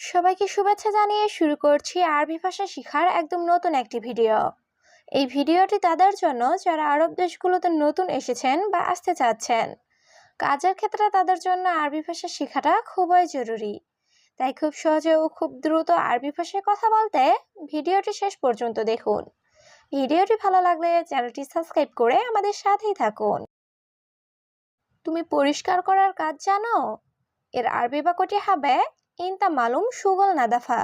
সবাইকে শুভেচ্ছা জানিয়ে শুরু করছি আরবি ভাষা শেখার একদম নতুন একটি ভিডিও। এই ভিডিওটি তাদের জন্য যারা আরব দেশগুলোতে নতুন এসেছেন বা আসতে চাচ্ছেন, কাজের ক্ষেত্রে তাদের জন্য আরবি ভাষা শেখাটা খুবই জরুরি। তাই খুব সহজে ও খুব দ্রুত আরবি ভাষায় কথা বলতে ভিডিওটি শেষ পর্যন্ত দেখুন। ভিডিওটি ভালো লাগলে চ্যানেলটি সাবস্ক্রাইব করে আমাদের সাথেই থাকুন। তুমি পরিষ্কার করার কাজ জানো? এর আরবি বাক্যটি হবে ইনতা মালুম সুগল নাদাফা।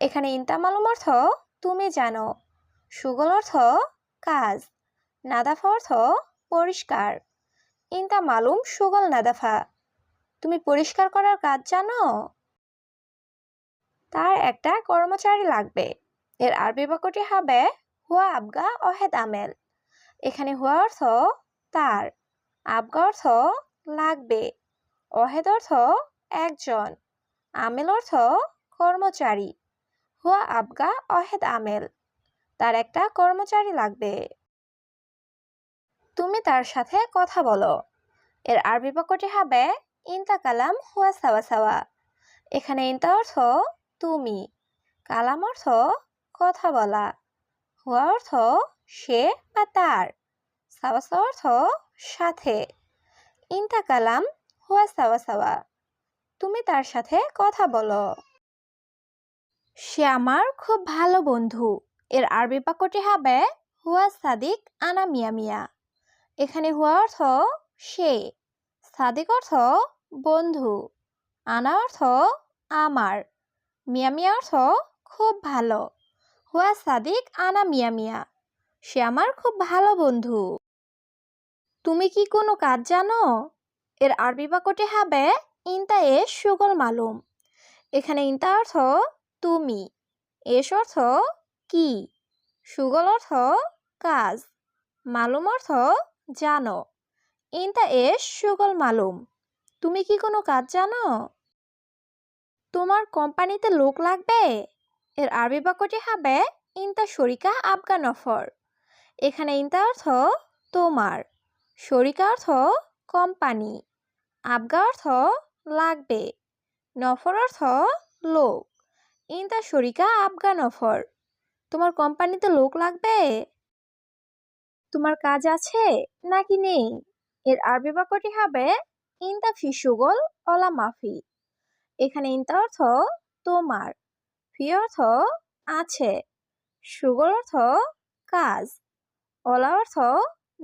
এখানে ইনতা মালুম অর্থ তুমি জানো। সুগল অর্থ কাজ। নাদাফা অর্থ পরিষ্কার। ইনতা মালুম সুগল নাদাফা। তুমি পরিষ্কার করার কাজ জানো? তার একটা কর্মচারী লাগবে। এর আরবি বাক্যটি হবে হুয়া আবগা অহেদ আমেল। এখানে হুয়া অর্থ তার। আবগা অর্থ লাগবে। অহেদ অর্থ একজন। আমেল অর্থ কর্মচারী। হুয়া আবগা অহেদ আমেল। তার একটা কর্মচারী লাগবে। তুমি তার সাথে কথা বলো। এর আরবি বাক্যটি হবে ইনতা কালাম হুয়া সাওয়া সাওয়া। এখানে ইনতা অর্থ তুমি। কালাম অর্থ কথা বলা। হুয়া অর্থ সে বা তার। সাওয়া সাওয়া অর্থ সাথে। ইনতা কালাম হুয়া সাওয়া সাওয়া। তুমি তার সাথে কথা বলো। সে আমার খুব ভালো বন্ধু। এর আরবি বাক্যটি হবে হুয়া সাদিক আনা মিয়া মিয়া। এখানে হুয়া অর্থ সে, সাদিক অর্থ বন্ধু, আনা অর্থ আমার, মিয়া মিয়া অর্থ খুব ভালো, হুয়া সাদিক আনা মিয়া মিয়া। সে আমার খুব ভালো বন্ধু। তুমি কি কোনো কাজ জানো? এর আরবি বাক্যটি হবে ইনতা এ সুগল মালুম। এখানে ইনতা অর্থ তুমি, এস অর্থ কি, সুগল অর্থ কাজ, মালুম অর্থ জানো। ইনতা এস সুগল মালুম। তুমি কি কোনো কাজ জানো? তোমার কোম্পানিতে লোক লাগবে? এর আরবি বাক্যটি হবে ইনতা শরিকা আবগা নফর। এখানে ইনতা অর্থ তোমার, শরিকা অর্থ কোম্পানি, আবগা অর্থ লাগবে। নফর অর্থ লোক। ইনতা শরিকা আবগা নফর। তোমার কোম্পানিতে লোক লাগবে? তোমার কাজ আছে নাকি নেই? এর আরবি বাক্যটি হবে ইনতা ফি সুগল অলা মাফি। এখানে ইনতা অর্থ তোমার। ফি অর্থ আছে। সুগল অর্থ কাজ। অলা অর্থ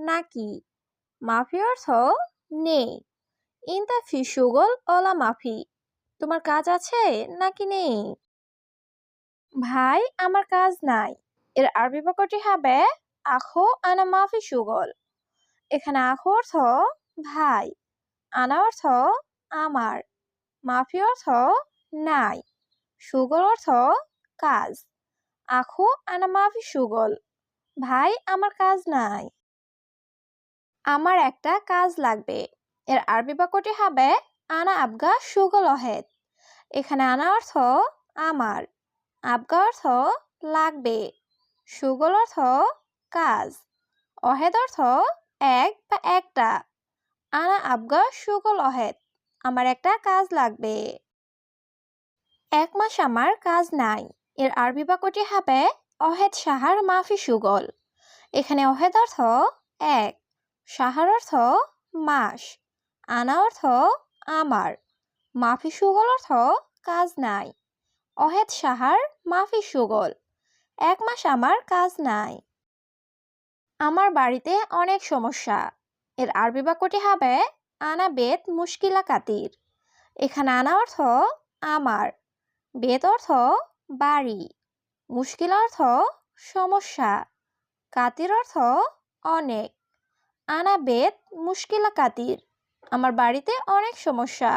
নাকি। মাফি অর্থ নেই। ইনতা ফি সুগল অলা মাফি তোমার কাজ আছে নাকি নেই? ভাই, আমার কাজ নাই। এর আরবি বাক্যটি হবে, আখো আনা মাফি সুগল। এখানে আখো অর্থ, ভাই। আনা অর্থ, আমার। মাফি অর্থ, নাই। সুগল অর্থ, কাজ। আখো আনা মাফি সুগল। ভাই, আমার কাজ নাই। আমার একটা কাজ লাগবে। এর আরবি বাক্যটি হবে, আনা আবগা সুগল অহেদ এখানে আনা অর্থ আমার। আবগা অর্থ লাগবে। সুগল অর্থ কাজ। অহেদ অর্থ এক বা একটা। আনা আবগা সুগল অহেদ আমার একটা কাজ লাগবে। এক মাস আমার কাজ নাই। এর আরবি বাক্যটি হবে, অহেদ সাহার মাফি সুগল। এখানে অহেদ অর্থ এক। সাহার অর্থ মাস। আনা অর্থ আমার, মাফি সুগল অর্থ কাজ নাই। অহেদ সাহার মাফি সুগল, এক মাস আমার কাজ নাই। আমার বাড়িতে অনেক সমস্যা, এর আরবি বাক্যটি হবে আনা বেত মুশকিলা কাতির। এখানে আনা অর্থ আমার বেত অর্থ বাড়ি, মুশকিল অর্থ সমস্যা, কাতির অর্থ অনেক। আনা বেত মুশকিলা কাতির। আমার বাড়িতে অনেক সমস্যা।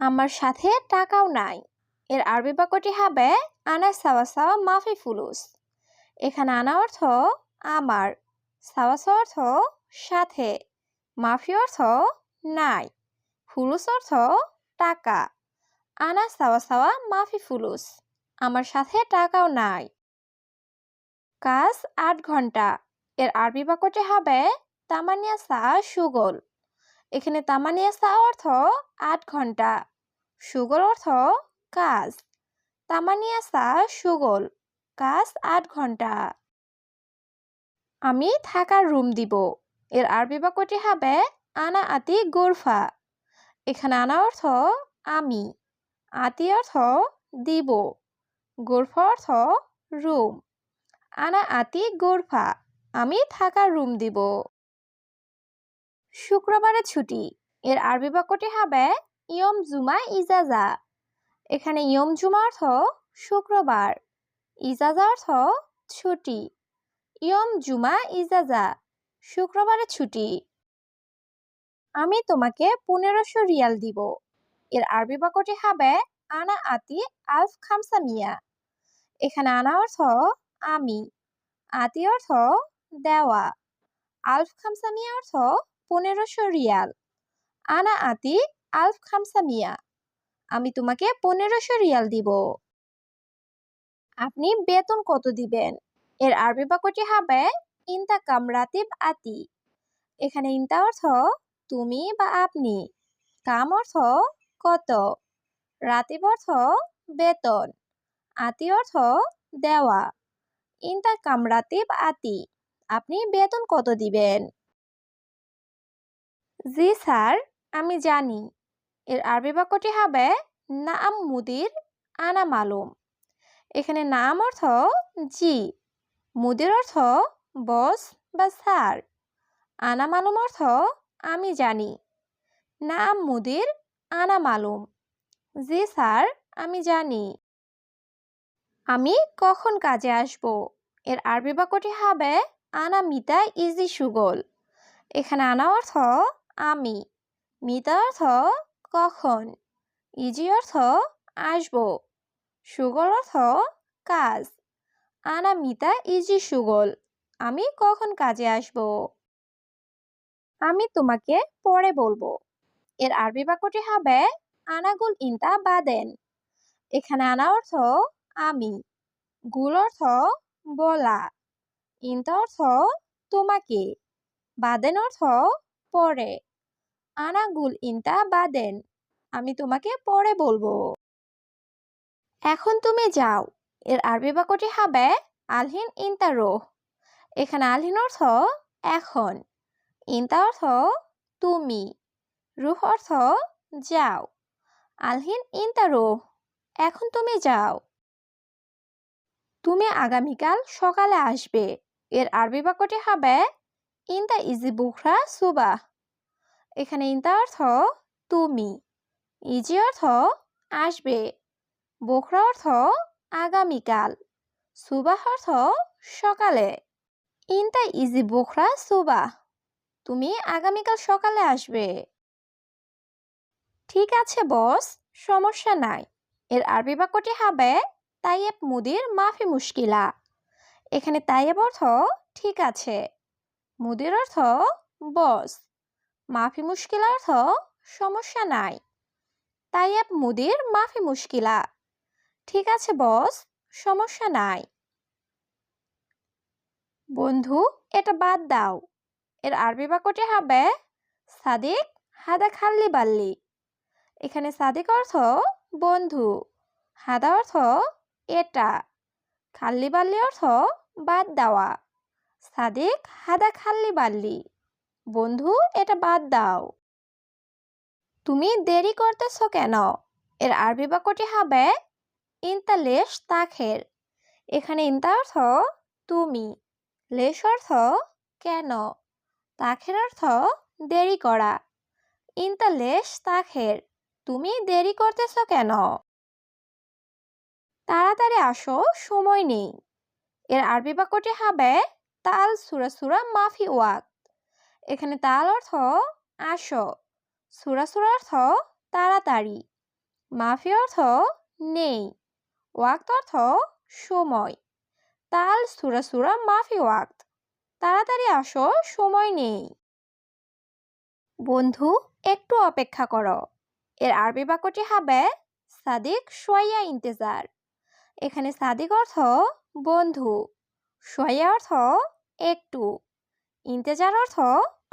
আমার সাথে টাকাও নাই। এর আরবি বাক্যটি হবে, আনা সাওয়া সাওয়া মাফি ফুলুস। এখানে আনা অর্থ, আমার। সাওয়া সাওয়া অর্থ, সাথে। মাফি অর্থ, নাই। ফুলুস অর্থ, টাকা। আনা সাওয়া সাওয়া মাফি ফুলুস। আমার সাথে টাকাও নাই। কাজ আট ঘণ্টা। এর আরবি বাক্যটি হবে তামানিয়া সা সুগল। এখানে তামানিয়া সা অর্থ আট ঘণ্টা। সুগল অর্থ কাজ। তামানিয়াসা সুগল, কাজ আট ঘণ্টা। আমি থাকার রুম দিব। এর আরবি বাক্যটি হবে আনা আতি গোরফা। এখানে আনা অর্থ আমি, আতি অর্থ দিব। গোরফা অর্থ রুম। আনা আতি গোরফা, আমি থাকার রুম দিব। শুক্রবারে ছুটি। এর আরবি বাক্যটি হবে ইয়ম জুমা ইজাজা। এখানে ইয়ম জুমা অর্থ শুক্রবার। ইজাজা অর্থ ছুটি। ইয়ম জুমা ইজাজা শুক্রবারে ছুটি। আমি তোমাকে পনেরোশো রিয়াল দিব। এর আরবি বাক্যটি হবে আনা আতি আলফ খামসা মিয়া। এখানে আনা অর্থ আমি। আতি অর্থ দেওয়া। আলফ খামসা মিয়া অর্থ পনেরোশো রিয়াল। আনা আতি আলফ খামসা মিয়া, আমি তোমাকে পনেরোশো রিয়াল দিব। আপনি বেতন কত দিবেন? এর আরবি বাক্যটি হবে ইনতা কামরাতিব আতি। এখানে ইনতা অর্থ তুমি বা আপনি, কাম অর্থ কত? রাতিব অর্থ বেতন, আতি অর্থ দেওয়া। ইনতা কামরাতিব আতি, আপনি বেতন কত দিবেন? জি স্যার, আমি জানি। এর আরবি বাক্যটি হবে নাম মুদির আনা মালুম। এখানে নাম অর্থ জি, মুদির অর্থ বস বা স্যার। আনা মালুম অর্থ আমি জানি। নাম মুদির আনা মালুম। জি স্যার, আমি জানি। আমি কখন কাজে আসব? এর আরবি বাক্যটি হবে আনা মিতা ইজি সুগল। এখানে আনা অর্থ আমি। মিতা অর্থ কখন? ইজি অর্থ আসব। সুগল অর্থ কাজ। আনা মিতা ইজি সুগল। আমি কখন কাজে আসব? আমি তোমাকে পরে বলব। এর আরবি বাক্যটি হবে, আনাগুল ইনতা বাদেন। এখানে আনা অর্থ আমি। গুল অর্থ বলা। ইনতা অর্থ তোমাকে। বাদেন অর্থ পরে। আনাগুল ইনতা বাদেন, আমি তোমাকে পরে বলব। এখন তুমি যাও, এর আরবি বাক্যটি হবে আলহিন ইনতা রোহ। এখানে আলহিন অর্থ এখন, ইনতা অর্থ তুমি, রুহ অর্থ যাও, আলহিন ইনতা রোহ, এখন তুমি যাও। তুমি আগামীকাল সকালে আসবে, এর আরবি বাক্যটি হবে ইনতা ইজি বুখরা সুবাহ। এখানে ইনতা অর্থ তুমি। ইজি অর্থ আসবে। বোখরা অর্থ আগামীকাল। সুবাহ অর্থ সকালে। ইনতা ইজি বোখরা, সুবাহ। তুমি আগামীকাল সকালে আসবে। ঠিক আছে বস সমস্যা নাই। এর আরবি বাক্যটি হবে তাইয়েব মুদির মাফি মুশকিলা। এখানে তাইয়েব অর্থ ঠিক আছে। মুদির অর্থ বস মাফি মুশকিলা অর্থ সমস্যা নাই। তাইয়েব মুদির মাফি মুশকিলা ঠিক আছে বস, সমস্যা নাই। বন্ধু, এটা বাদ দাও। এর আরবি বাক্যটি হবে সাদিক হাদা খাল্লি বাল্লি। এখানে সাদিক অর্থ বন্ধু, হাদা অর্থ এটা। খাল্লি বাল্লি অর্থ বাদ দেওয়া। সাদিক হাদা খাল্লি বাল্লি। বন্ধু, এটা বাদ দাও। তুমি দেরি করতেছ কেন? এর আরবি বাক্যটি হবে ইনতা লেশ তাখের। এখানে ইনতা অর্থ তুমি, লেশ অর্থ কেন, তাখের অর্থ দেরি করা। ইনতা লেশ তাখের, তুমি দেরি করতেছ কেন? তাড়াতাড়ি আসো, সময় নেই। এর আরবি বাক্যটি হবে তাল সুরা সুরা মাফি ওয়াক। এখানে তাল অর্থ আসো সুরা সুরা অর্থ তাড়াতাড়ি, মাফি অর্থ নেই, ওয়াক্ত অর্থ সময়, তাল সুরা সুরা মাফি, ওয়াক্ত, তাড়াতাড়ি আসো, সময় নেই। বন্ধু, একটু অপেক্ষা করো। এর আরবি বাক্যটি হবে সাদিক সোয়া ইন্তেজার। এখানে সাদিক অর্থ বন্ধু সোয়া অর্থ একটু। ইন্তেজার অর্থ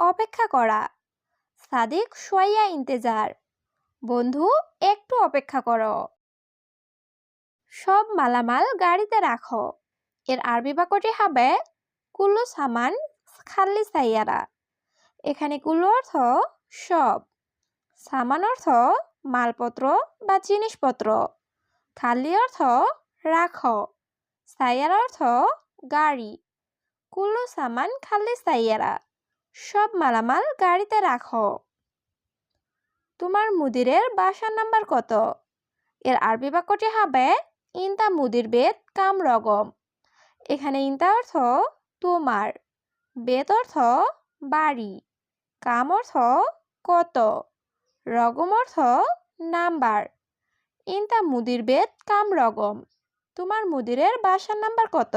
অপেক্ষা করা। সাদিক সোয়া ইন্তেজার। বন্ধু, একটু অপেক্ষা করো। সব মালামাল গাড়িতে রাখো। এর আরবি বাক্যটি হবে, কুল্লু সামান খাল্লি সাইয়ারা। এখানে কুল্লু অর্থ, সব। সামান অর্থ, মালপত্র বা জিনিসপত্র। খাল্লি অর্থ, রাখো। সাইয়ারা অর্থ, গাড়ি। কুল্লু সামান খাল্লি সাইয়ারা সব মালামাল গাড়িতে রাখো তোমার মুদিরের বাসার নাম্বার কত? এর আরবি বাক্যটি হবে ইনতা মুদির বেদ কাম রগম এখানে ইনতা অর্থ তোমার বেদ অর্থ বাড়ি কাম অর্থ কত? রগম অর্থ নাম্বার ইনতা মুদির বেদ কাম রগম তোমার মুদিরের বাসার নাম্বার কত?